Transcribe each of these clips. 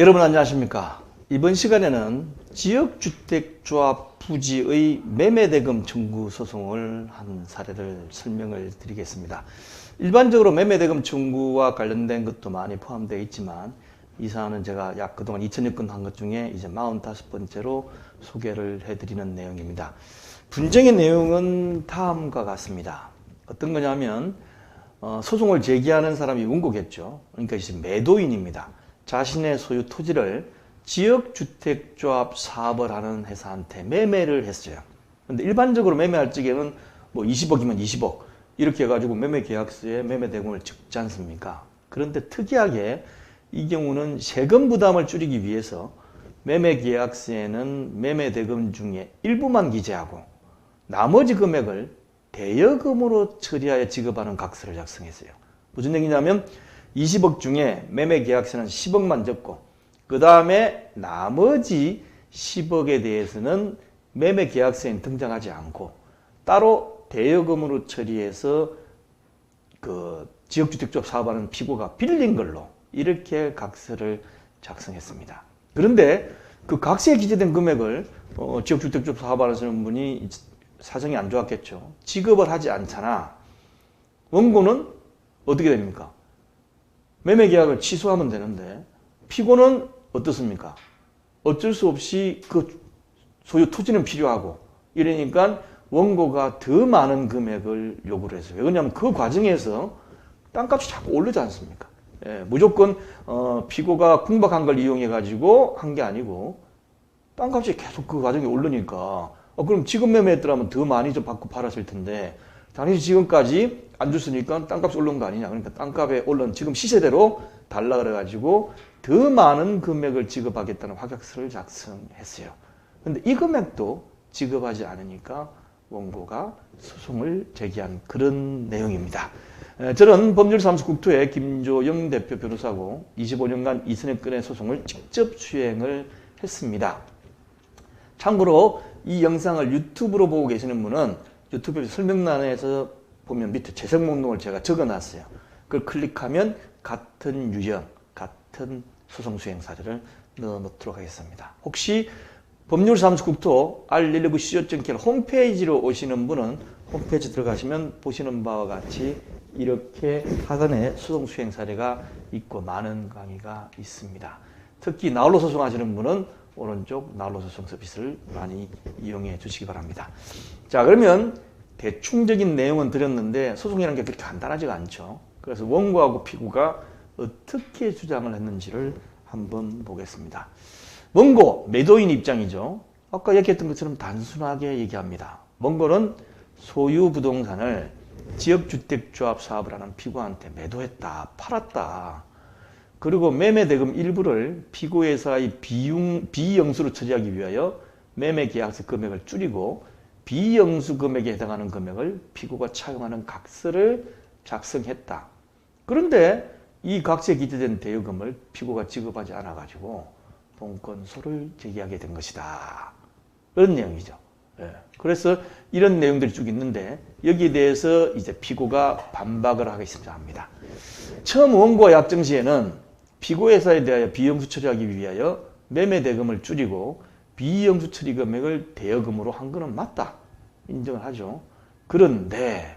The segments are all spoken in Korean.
여러분 안녕하십니까? 이번 시간에는 지역주택조합 부지의 매매대금 청구 소송을 한 사례를 설명을 드리겠습니다. 일반적으로 매매대금 청구와 관련된 것도 많이 포함되어 있지만 이 사안은 제가 약 그동안 2천여 건 한 것 중에 이제 45번째로 소개를 해드리는 내용입니다. 분쟁의 내용은 다음과 같습니다. 어떤 거냐면 어, 소송을 제기하는 사람이 원고겠죠. 그러니까 이제 매도인입니다. 자신의 소유 토지를 지역주택조합 사업을 하는 회사한테 매매를 했어요. 근데 일반적으로 매매할 적에는 뭐 20억이면 20억 이렇게 해가지고 매매 계약서에 매매 대금을 적지 않습니까? 그런데 특이하게 이 경우는 세금 부담을 줄이기 위해서 매매 계약서에는 매매 대금 중에 일부만 기재하고 나머지 금액을 대여금으로 처리하여 지급하는 각서를 작성했어요. 무슨 얘기냐면 20억 중에 매매 계약서는 10억만 적고 그 다음에 나머지 10억에 대해서는 매매 계약서에 등장하지 않고 따로 대여금으로 처리해서 그 지역주택조합 사업하는 피고가 빌린 걸로 이렇게 각서를 작성했습니다. 그런데 그 각서에 기재된 금액을 어, 지역주택조합 사업하는 분이 사정이 안 좋았겠죠. 지급을 하지 않잖아. 원고는 어떻게 됩니까? 매매 계약을 취소하면 되는데 피고는 어떻습니까? 어쩔 수 없이 그 소유 토지는 필요하고 이러니까 원고가 더 많은 금액을 요구를 했어요. 왜냐하면 그 과정에서 땅값이 자꾸 오르지 않습니까? 예, 무조건 어, 피고가 궁박한 걸 이용해 가지고 한 게 아니고 땅값이 계속 그 과정에 오르니까 어, 그럼 지금 매매했더라면 더 많이 좀 받고 팔았을 텐데 당연히 지금까지 안 줬으니까 땅값이 오른 거 아니냐. 그러니까 땅값에 오른 지금 시세대로 달라 그래가지고 더 많은 금액을 지급하겠다는 확약서를 작성했어요. 근데 이 금액도 지급하지 않으니까 원고가 소송을 제기한 그런 내용입니다. 에, 저는 법률사무소 국토의 김조영 대표 변호사고 25년간 이선의 건의 소송을 직접 수행을 했습니다. 참고로 이 영상을 유튜브로 보고 계시는 분은 유튜브 설명란에서 보면 밑에 재생 목록을 제가 적어 놨어요. 그걸 클릭하면 같은 유형, 같은 소송 수행 사례를 넣어 놓도록 하겠습니다. 혹시 법률사무소 국토 r119co.kr 홈페이지로 오시는 분은 홈페이지 들어가시면 보시는 바와 같이 이렇게 하단에 소송 수행 사례가 있고 많은 강의가 있습니다. 특히 나홀로 소송하시는 분은 오른쪽 소송 서비스를 많이 이용해 주시기 바랍니다. 자, 그러면 대충적인 내용은 드렸는데 소송이라는 게 그렇게 간단하지가 않죠. 그래서 원고하고 피고가 어떻게 주장을 했는지를 한번 보겠습니다. 원고, 매도인 입장이죠. 아까 얘기했던 것처럼 단순하게 얘기합니다. 원고는 소유 부동산을 지역주택조합 사업을 하는 피고한테 매도했다, 팔았다. 그리고 매매 대금 일부를 피고회사의 비용, 비영수로 처리하기 위하여 매매 계약서 금액을 줄이고 비영수 금액에 해당하는 금액을 피고가 차용하는 각서를 작성했다. 그런데 이 각서에 기재된 대여금을 피고가 지급하지 않아가지고 동건소를 제기하게 된 것이다. 그런 내용이죠. 예. 그래서 이런 내용들이 쭉 있는데 여기에 대해서 이제 피고가 반박을 하겠습니다 합니다. 처음 원고와 약정 시에는 피고회사에 대하여 비영수 처리하기 위하여 매매 대금을 줄이고 비영수 처리 금액을 대여금으로 한 거는 맞다. 인정을 하죠. 그런데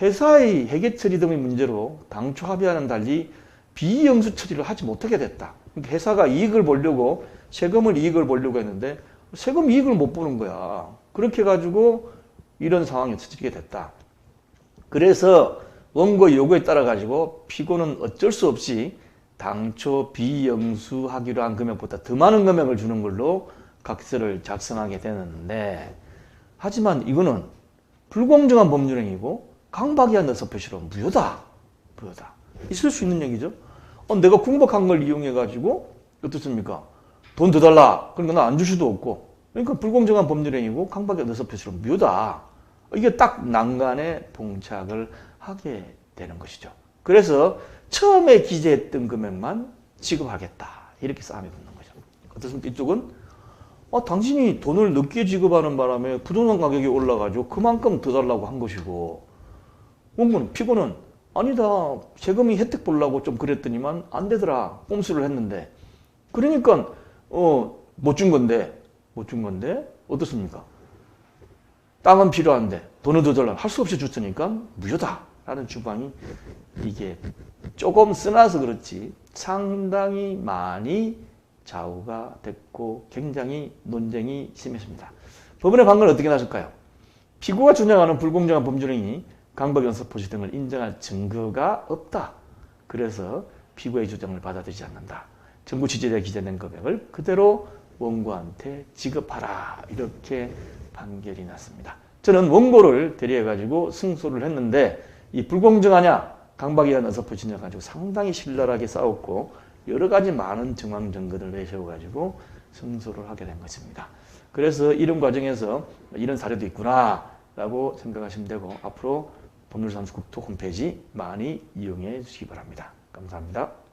회사의 회계 처리 등의 문제로 당초 합의와는 달리 비영수 처리를 하지 못하게 됐다. 그러니까 회사가 이익을 보려고 세금을 이익을 보려고 했는데 세금 이익을 못 보는 거야. 그렇게 해가지고 이런 상황이 처지게 됐다. 그래서 원고 요구에 따라 가지고 피고는 어쩔 수 없이 당초 비영수하기로 한 금액보다 더 많은 금액을 주는 걸로 각서를 작성하게 되는데 하지만 이거는 불공정한 법률행위고 강박이한 의사 표시로 무효다. 무효다. 있을 수 있는 얘기죠. 어, 내가 궁박한 걸 이용해 가지고 어떻습니까? 돈 더 달라. 그러니까 나 안 줄 수도 없고. 그러니까 불공정한 법률행위고 강박이한 의사 표시로 무효다. 이게 딱 난간에 봉착을 하게 되는 것이죠. 그래서 처음에 기재했던 금액만 지급하겠다. 이렇게 싸움이 붙는 거죠. 어떻습니까? 이쪽은 어, 당신이 돈을 늦게 지급하는 바람에 부동산 가격이 올라가지고 그만큼 더 달라고 한 것이고 원고는 피고는 아니다 세금이 혜택 보려고 좀 그랬더니만 안 되더라 꼼수를 했는데 그러니까 어, 못 준 건데 못 준 건데 어떻습니까? 땅은 필요한데 돈을 더 달라 할 수 없이 줬으니까 무효다 라는 주방이 이게 조금 쓰나서 그렇지 상당히 많이 좌우가 됐고 굉장히 논쟁이 심했습니다. 법원의 판결은 어떻게 나설까요? 피고가 주장하는 불공정한 범죄행위, 강박 연서 포시 등을 인정할 증거가 없다. 그래서 피고의 주장을 받아들이지 않는다. 정부 취재에 기재된 금액을 그대로 원고한테 지급하라. 이렇게 판결이 났습니다. 저는 원고를 대리해가지고 승소를 했는데 이 불공정하냐 강박이라는 어서포 진영 가지고 상당히 신랄하게 싸웠고 여러 가지 많은 정황 증거를 내세워가지고 승소를 하게 된 것입니다. 그래서 이런 과정에서 이런 사례도 있구나라고 생각하시면 되고 앞으로 법률사무소 국토 홈페이지 많이 이용해 주시기 바랍니다. 감사합니다.